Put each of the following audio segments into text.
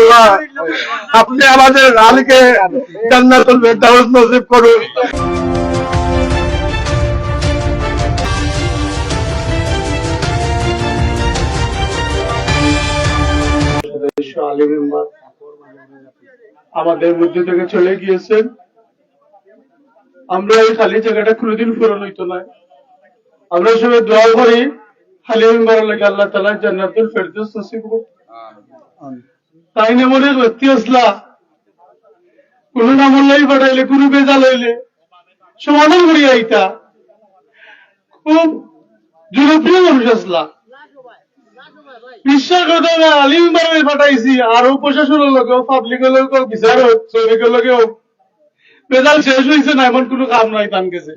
আল্লাহ আপনি আমাদের আলীকে জান্নাতুল ফেরদাউস নসিব করুন। মেম্বার আমাদের মধ্যে থেকে চলে গিয়েছেন। আমরা এই খালি জায়গাটা কোনোদিন পূরণ হইতো না। আমরা সবাই দোয়া করি খালি মেম্বারের লাগে আল্লাহ তালা জান্নাতুল ফেরদৌস নসিব করুন। তাই না মনে ব্যক্তি আসলা? কোন নামল্লাই পাঠাইলে কোনো বেজাল হইলে। সমাধান করি আইতা। খুব জনপ্রিয় মানুষ আসলা। বিশ্বাস করতে হবে আলিম বারে পাঠাইছি। আরও প্রশাসনের লোক পাবলিকের লোক বিচারক শ্রমিকের লোকেও বেজাল শেষ হয়েছে না এমন কোনো কাম নাই তান গেছে।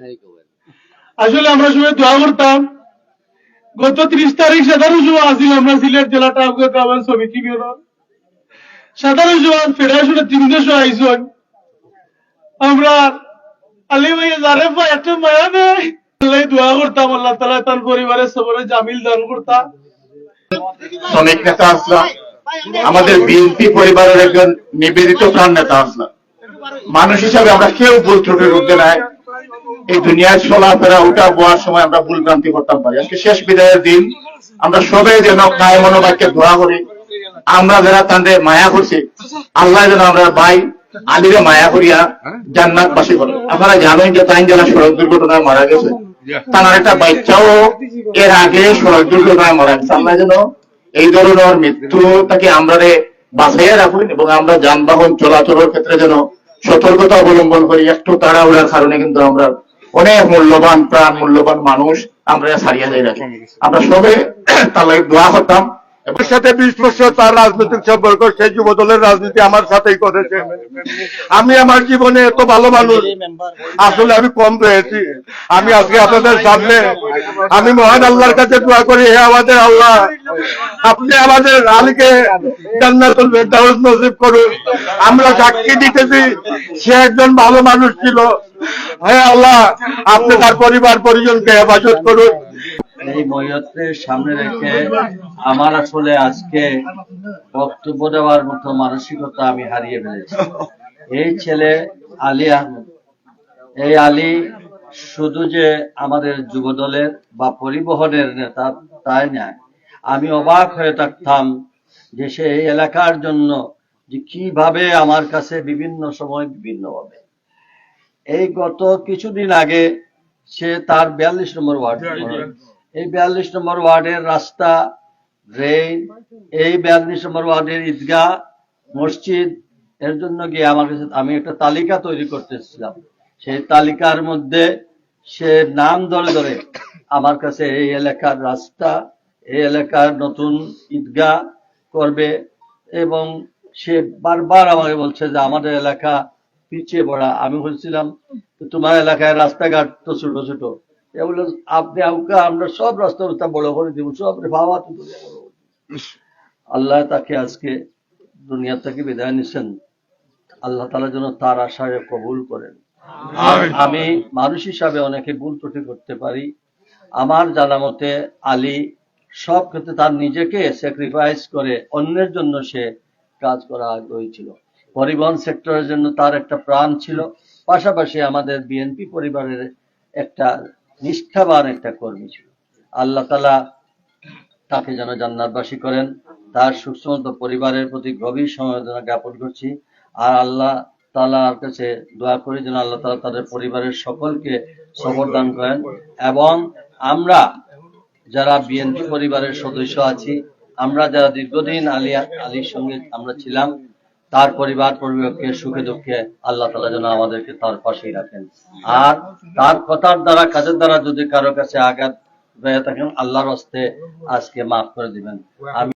আসলে আমরা সবাই দোয়া করতাম। গত ত্রিশ তারিখ সাধারণ সময় আসিল আমরা সিলেট জেলা টাউকে গ্রামের সমিতি বেরোন সাধারণ জওয়ান ফেডারেশনের তিন দেশ আইসন আমরা আলী ভাই জারে ভাই একটা মায়া নেই। আল্লাহ দোয়া করতাম, আল্লাহ তালা তার পরিবারের সবরে জামিল দান করতাম শ্রমিক নেতা আসলাম আমাদের বিএনপি পরিবারের একজন নিবেদিত প্রাণ নেতা আসলাম মানুষ হিসাবে আমরা কেউ ভুল ত্রুটির ঊর্ধ্বে নাই। এই দুনিয়ায় চলাফেরা, উঠা বোয়ার সময় আমরা ভুল ভ্রান্তি করতাম পারি আজকে শেষ বিদায়ের দিন। আমরা সবাই যেন কায় মনোবাক্যে দোয়া করি। আমরা যারা তাদের মায়া করছি, আল্লাহ যেন আমরা ভাই আলিরে মায়া করিয়া জান্নাত বাসী করে আপনারা জানেন যে তাই যারা সড়ক দুর্ঘটনায় মারা গেছে। তার একটা বাচ্চাও এর আগে সড়ক দুর্ঘটনায় মারা গেছে। আমরা যেন এই ধরনের মৃত্যু থেকে আমরা বাঁচাইয়া রাখুন এবং আমরা যানবাহন চলাচলের ক্ষেত্রে যেন সতর্কতা অবলম্বন করি, একটু তাড়াহুড়ার কারণে কিন্তু আমরা অনেক মূল্যবান প্রাণ, মূল্যবান মানুষ আমরা ছাড়িয়া যাই রাখি। আমরা সবে তাহলে দোয়া করতাম। আমার সাথে বিশ বছর তার রাজনৈতিক সম্পর্ক, সেই যুব দলের রাজনীতি আমার সাথেই করেছে। আমি আমার জীবনে এত ভালো মানুষ, আসলে আমি কম পেয়েছি। আমি আজকে আপনাদের সামনে, আমি মহান আল্লাহর কাছে দোয়া করি, হে আমাদের আল্লাহ, আপনি আমাদের আলীকে জান্নাতুল ফেরদাউস নসিব করুন। আমরা সাক্ষী দিতেছি, সে একজন ভালো মানুষ ছিল। হে আল্লাহ, আপনি তার পরিবার পরিজনকে হেফাজত করুন। এই ময়ত্রের সামনে রেখে আমার আসলে আজকে বক্তব্য দেওয়ার মতো মানসিকতা আমি হারিয়ে ফেলেছি। এই ছেলে আলী আহমেদ। এই আলী শুধু যে আমাদের যুব দলের বা পরিবহনের নেতা তাই নয়। আমি অবাক হয়ে থাকতাম যে সে এই এলাকার জন্য যে কীভাবে আমার কাছে বিভিন্ন সময় বিভিন্ন বিভিন্নভাবে। এই গত কিছুদিন আগে সে তার বিয়াল্লিশ নম্বর ওয়ার্ড এই বিয়াল্লিশ নম্বর ওয়ার্ডের রাস্তা ড্রেন এই বিয়াল্লিশ নম্বর ওয়ার্ডের ঈদগাহ, মসজিদ, এর জন্য গিয়ে আমার কাছে, আমি একটা তালিকা তৈরি করতেছিলাম। সেই তালিকার মধ্যে সে নাম ধরে ধরে আমার কাছে এই এলাকার রাস্তা, এই এলাকার নতুন ঈদগাহ করবে এবং সে বারবার আমাকে বলছে যে আমাদের এলাকা পিছিয়ে পড়া। আমি বলছিলাম, তোমার এলাকায় রাস্তাঘাট তো ছোট ছোট। এ বলল আপনি আমাকে আমরা সব রাস্তা রাস্তা বড় করে দিব সব ভাবা তো। আল্লাহ তাকে আজকে দুনিয়া থেকে বিদায় নিছেন। আল্লাহ তালা যেন তার আশায় কবুল করেন। আমি মানুষ হিসাবে অনেকে ভুল ত্রুটি করতে পারি। আমার জানা মতে আলী সব ক্ষেত্রে তার নিজেকে স্যাক্রিফাইস করে অন্যের জন্য সে কাজ করা আগ্রহী ছিল। পরিবহন সেক্টরের জন্য তার একটা প্রাণ ছিল। পাশাপাশি আমাদের বিএনপি পরিবারের একটা নিষ্ঠাবান একটা কর্মী ছিল। আল্লাহ তালা তাকে যেন জান্নাতবাসী করেন। তার সুস্থমত পরিবারের প্রতি গভীর সমবেদনা জ্ঞাপন করছি। আর আল্লাহ তালার কাছে দোয়া করি যেন আল্লাহ তালা তাদের পরিবারের সকলকে সবর দান করেন এবং আমরা যারা বিএনপি পরিবারের সদস্য আছি, আমরা যারা দীর্ঘদিন আলী আলীর সঙ্গে আমরা ছিলাম তার পরিবার, পরিবারকে সুখে দুঃখে আল্লাহ তালা যেন আমাদেরকে তার পাশেই রাখেন। আর তার কথার দ্বারা, কাজের দ্বারা যদি কারও কাছে আঘাত থাকেন, আল্লাহর হস্তে আজকে মাফ করে দিবেন। আমি